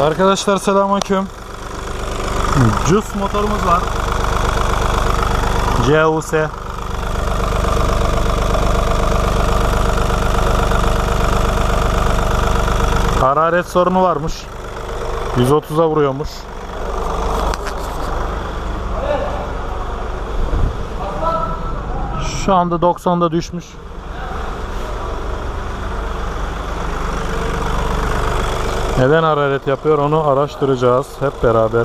Arkadaşlar selamünaleyküm. Cus motorumuz var. CUS. Hararet sorunu varmış. 130'a vuruyormuş. Şu anda 90'da düşmüş. Neden hararet yapıyor onu araştıracağız hep beraber.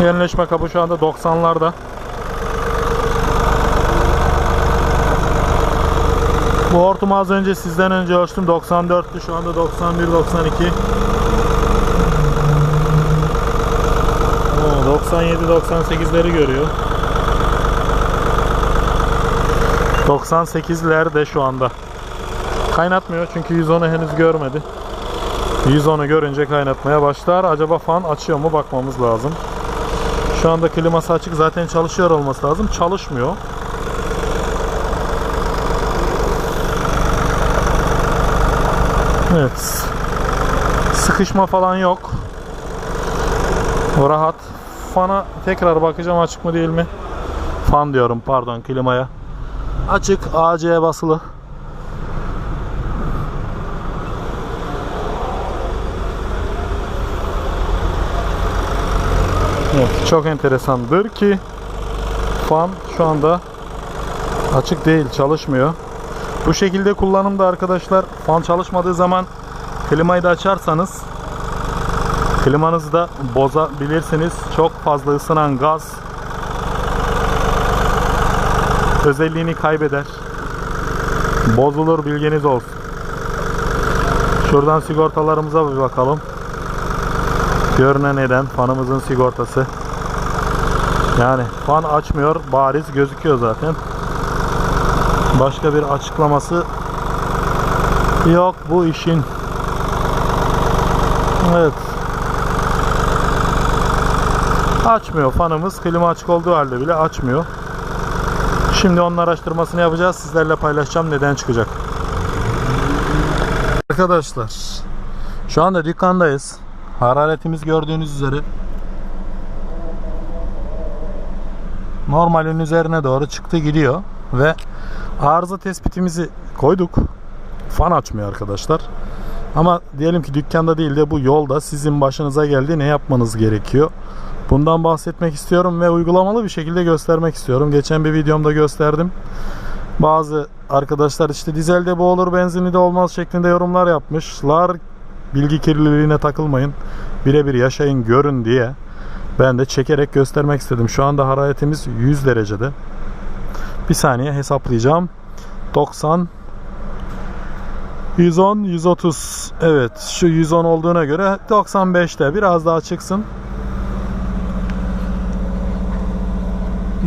Yenileşme kabı şu anda 90'larda. Bu hortumu az önce sizden önce ölçtüm 94'tü şu anda 91 92. Oo, 97 98'leri görüyor. 98'lerde şu anda. Kaynatmıyor çünkü 110'u henüz görmedi. 110'u görünce kaynatmaya başlar. Acaba fan açıyor mu bakmamız lazım. Şu anda kliması açık zaten çalışıyor olması lazım. Çalışmıyor. Evet. Sıkışma falan yok. Rahat. Fana tekrar bakacağım açık mı değil mi? Fan diyorum pardon klimaya. Açık AC basılı. Evet, çok enteresandır ki fan şu anda açık değil, çalışmıyor. Bu şekilde kullanımda arkadaşlar fan çalışmadığı zaman klimayı da açarsanız klimanızı da bozabilirsiniz. Çok fazla ısınan gaz özelliğini kaybeder. Bozulur bilginiz olsun. Şuradan sigortalarımıza bir bakalım. Görünen neden fanımızın sigortası. Yani fan açmıyor bariz gözüküyor zaten. Başka bir açıklaması yok bu işin. Evet. Açmıyor fanımız klima açık olduğu halde bile açmıyor. Şimdi onun araştırmasını yapacağız. Sizlerle paylaşacağım neden çıkacak. Arkadaşlar şu anda dükkandayız. Hararetimiz gördüğünüz üzere normalin üzerine doğru çıktı gidiyor ve arıza tespitimizi koyduk. Fan açmıyor arkadaşlar. Ama diyelim ki dükkanda değil de bu yolda sizin başınıza geldi ne yapmanız gerekiyor? Bundan bahsetmek istiyorum ve uygulamalı bir şekilde göstermek istiyorum. Geçen bir videomda gösterdim. Bazı arkadaşlar işte dizelde bu olur, benzinli de olmaz şeklinde yorumlar yapmışlar. Bilgi kirliliğine takılmayın. Birebir yaşayın, görün diye ben de çekerek göstermek istedim. Şu anda hararetimiz 100 derecede. Bir saniye hesaplayacağım. 90 110 130 evet şu 110 olduğuna göre 95'te biraz daha çıksın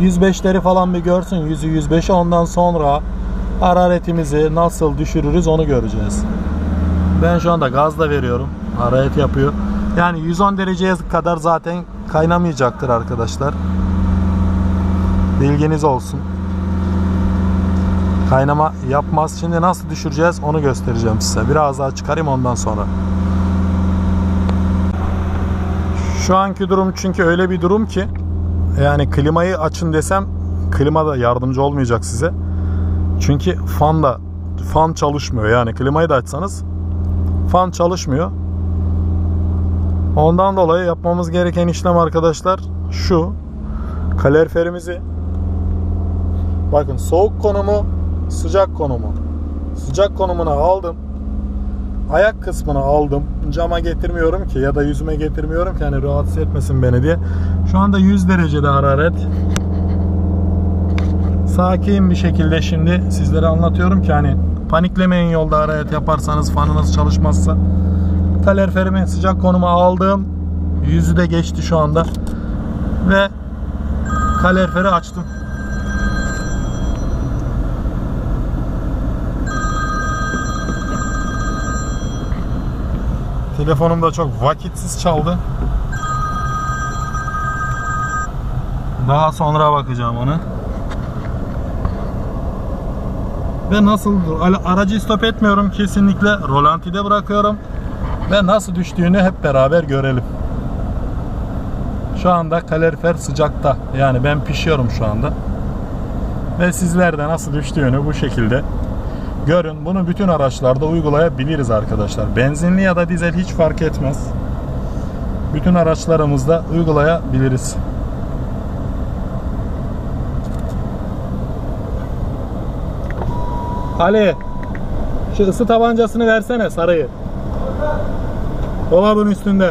105'leri falan bir görsün 100'ü 105'i ondan sonra hararetimizi nasıl düşürürüz onu göreceğiz. Ben şu anda gazla veriyorum. Hararet yapıyor. Yani 110 dereceye kadar zaten kaynamayacaktır arkadaşlar. Bilginiz olsun. Kaynama yapmaz. Şimdi nasıl düşüreceğiz onu göstereceğim size. Biraz daha çıkarayım ondan sonra. Şu anki durum çünkü öyle bir durum ki yani klimayı açın desem klima da yardımcı olmayacak size. Çünkü fan da fan çalışmıyor. Yani klimayı da açsanız fan çalışmıyor. Ondan dolayı yapmamız gereken işlem arkadaşlar şu. Kaloriferimizi bakın soğuk konumu sıcak konumu. Sıcak konumuna aldım. Ayak kısmını aldım. Cama getirmiyorum ki ya da yüzüme getirmiyorum ki hani rahatsız etmesin beni diye. Şu anda 100 derecede hararet. Sakin bir şekilde şimdi sizlere anlatıyorum ki hani paniklemeyin yolda hararet yaparsanız fanınız çalışmazsa. Kaloriferimi sıcak konuma aldım. Yüzü de geçti şu anda. Ve kaloriferi açtım. Telefonum da çok vakitsiz çaldı. Daha sonra bakacağım onu. ve nasıl aracı stop etmiyorum kesinlikle rolantide bırakıyorum ve nasıl düştüğünü hep beraber görelim. Şu anda kalorifer sıcakta. Yani ben pişiyorum şu anda. Ve sizler de nasıl düştüğünü bu şekilde görün. Bunu bütün araçlarda uygulayabiliriz arkadaşlar. Benzinli ya da dizel hiç fark etmez. Bütün araçlarımızda uygulayabiliriz. Ali şu ısı tabancasını versene sarıyı. Dolabın üstünde.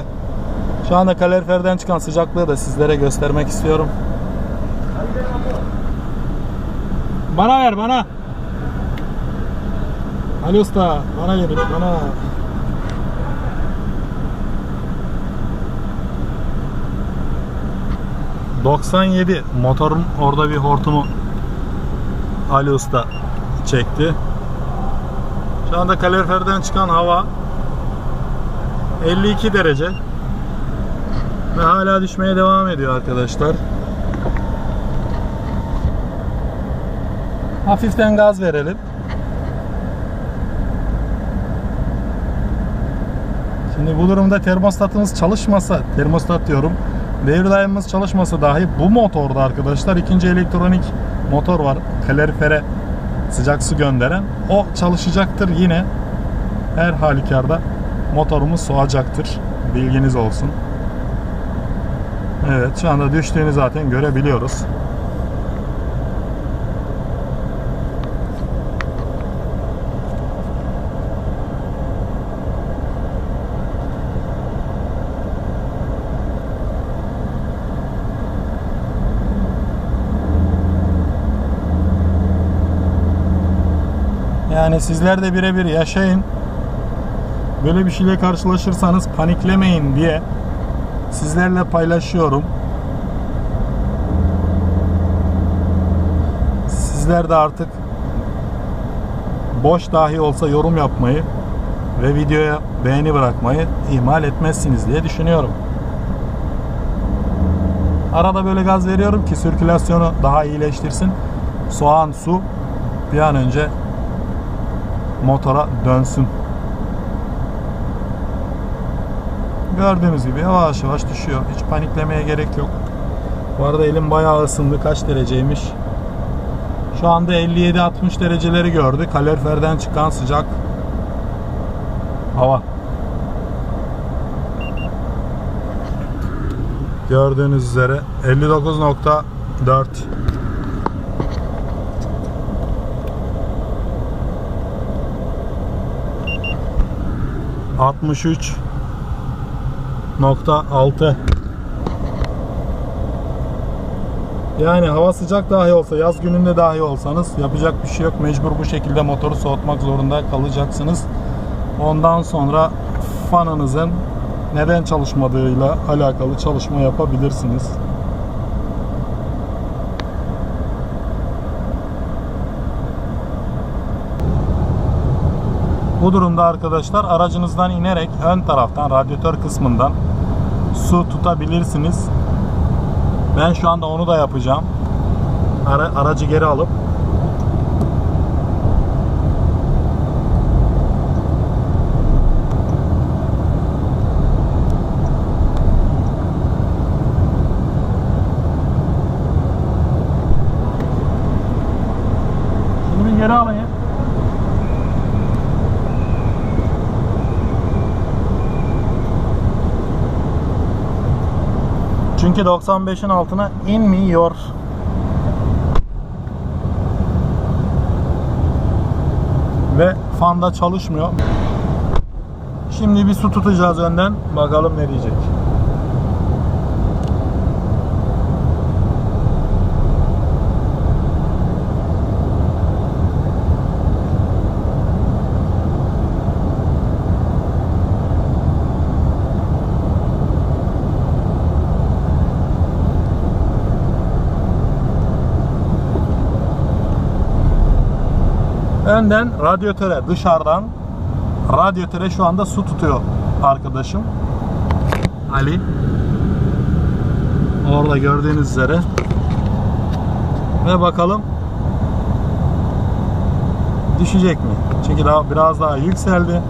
Şu anda kaloriferden çıkan sıcaklığı da sizlere göstermek istiyorum. Bana ver bana. Ali Usta bana verin bana. ...97 motorun orada bir hortumu Ali Usta çekti. Şu anda kaloriferden çıkan hava 52 derece ve hala düşmeye devam ediyor arkadaşlar. Hafiften gaz verelim. Şimdi bu durumda termostatımız çalışmasa, termostat diyorum, devir daimimiz çalışmasa dahi bu motorda arkadaşlar ikinci elektronik motor var. Kalorifere sıcak su gönderen. O çalışacaktır yine. Her halükarda motorumuz soğacaktır. Bilginiz olsun. Evet şu anda düştüğünü zaten görebiliyoruz. Yani sizler de birebir yaşayın. Böyle bir şeyle karşılaşırsanız paniklemeyin diye sizlerle paylaşıyorum. Sizler de artık boş dahi olsa yorum yapmayı ve videoya beğeni bırakmayı ihmal etmezsiniz diye düşünüyorum. Arada böyle gaz veriyorum ki sirkülasyonu daha iyileştirsin. Soğan su bir an önce motora dönsün. Gördüğünüz gibi yavaş yavaş düşüyor. Hiç paniklemeye gerek yok. Bu arada elim bayağı ısındı. Kaç dereceymiş? Şu anda 57-60 dereceleri gördü. Kaloriferden çıkan sıcak hava. Gördüğünüz üzere 59.4 63 nokta 6 Yani hava sıcak dahi olsa yaz gününde dahi olsanız yapacak bir şey yok. Mecbur bu şekilde motoru soğutmak zorunda kalacaksınız. Ondan sonra fanınızın neden çalışmadığıyla alakalı çalışma yapabilirsiniz. Bu durumda arkadaşlar aracınızdan inerek ön taraftan radyatör kısmından su tutabilirsiniz. Ben şu anda onu da yapacağım. Ara, aracı geri alıp Şunu bir geri alın ya. Çünkü 95'in altına inmiyor. Ve fanda çalışmıyor. Şimdi bir su tutacağız önden. Bakalım ne diyecek. Önden radyatöre dışarıdan radyatöre şu anda su tutuyor arkadaşım. Ali. Orada gördüğünüz üzere. Ve bakalım düşecek mi? Çünkü daha biraz daha yükseldi.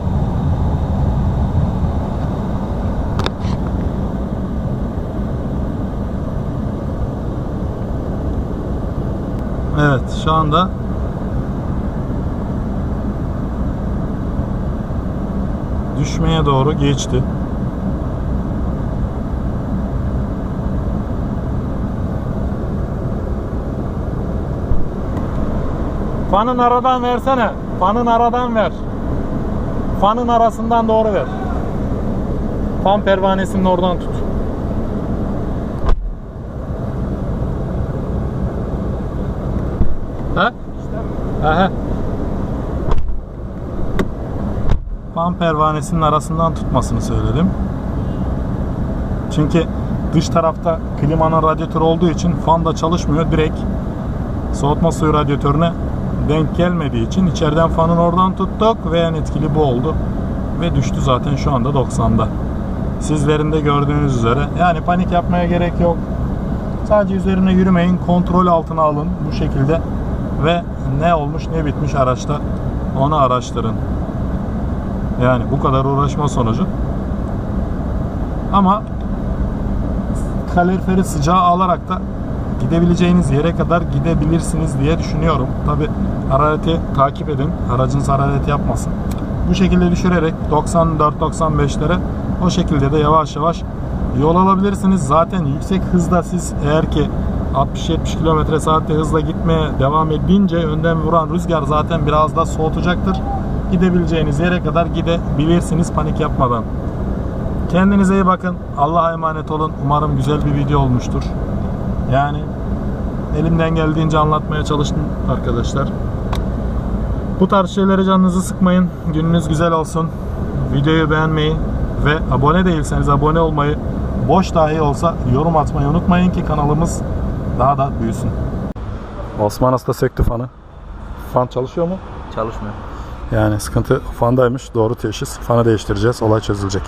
Evet şu anda düşmeye doğru geçti. Fanın aradan versene. Fanın aradan ver. Fanın arasından doğru ver. Fan pervanesinin oradan tut. Ha? Aha. Pervanesinin arasından tutmasını söyledim. Çünkü dış tarafta klimanın radyatörü olduğu için fan da çalışmıyor. Direkt soğutma suyu radyatörüne denk gelmediği için içeriden fanın oradan tuttuk ve en etkili bu oldu. Ve düştü zaten şu anda 90'da. Sizlerin de gördüğünüz üzere. Yani panik yapmaya gerek yok. Sadece üzerine yürümeyin. Kontrol altına alın bu şekilde. Ve ne olmuş ne bitmiş araçta onu araştırın. Yani bu kadar uğraşma sonucu. Ama kaloriferi sıcağı alarak da gidebileceğiniz yere kadar gidebilirsiniz diye düşünüyorum. Tabi harareti takip edin. Aracınız hararet yapmasın. Bu şekilde düşürerek 94-95'lere o şekilde de yavaş yavaş yol alabilirsiniz. Zaten yüksek hızda siz eğer ki 60-70 km saatte hızla gitmeye devam edince önden vuran rüzgar zaten biraz da soğutacaktır. Gidebileceğiniz yere kadar gidebilirsiniz panik yapmadan. Kendinize iyi bakın. Allah'a emanet olun. Umarım güzel bir video olmuştur. Yani elimden geldiğince anlatmaya çalıştım arkadaşlar. Bu tarz şeylere canınızı sıkmayın. Gününüz güzel olsun. Videoyu beğenmeyi ve abone değilseniz abone olmayı, boş dahi olsa yorum atmayı unutmayın ki kanalımız daha da büyüsün. Osman Asta söktü fanı. Fan çalışıyor mu? Çalışmıyor. Yani sıkıntı fandaymış. Doğru teşhis. Fanı değiştireceğiz. Olay çözülecek.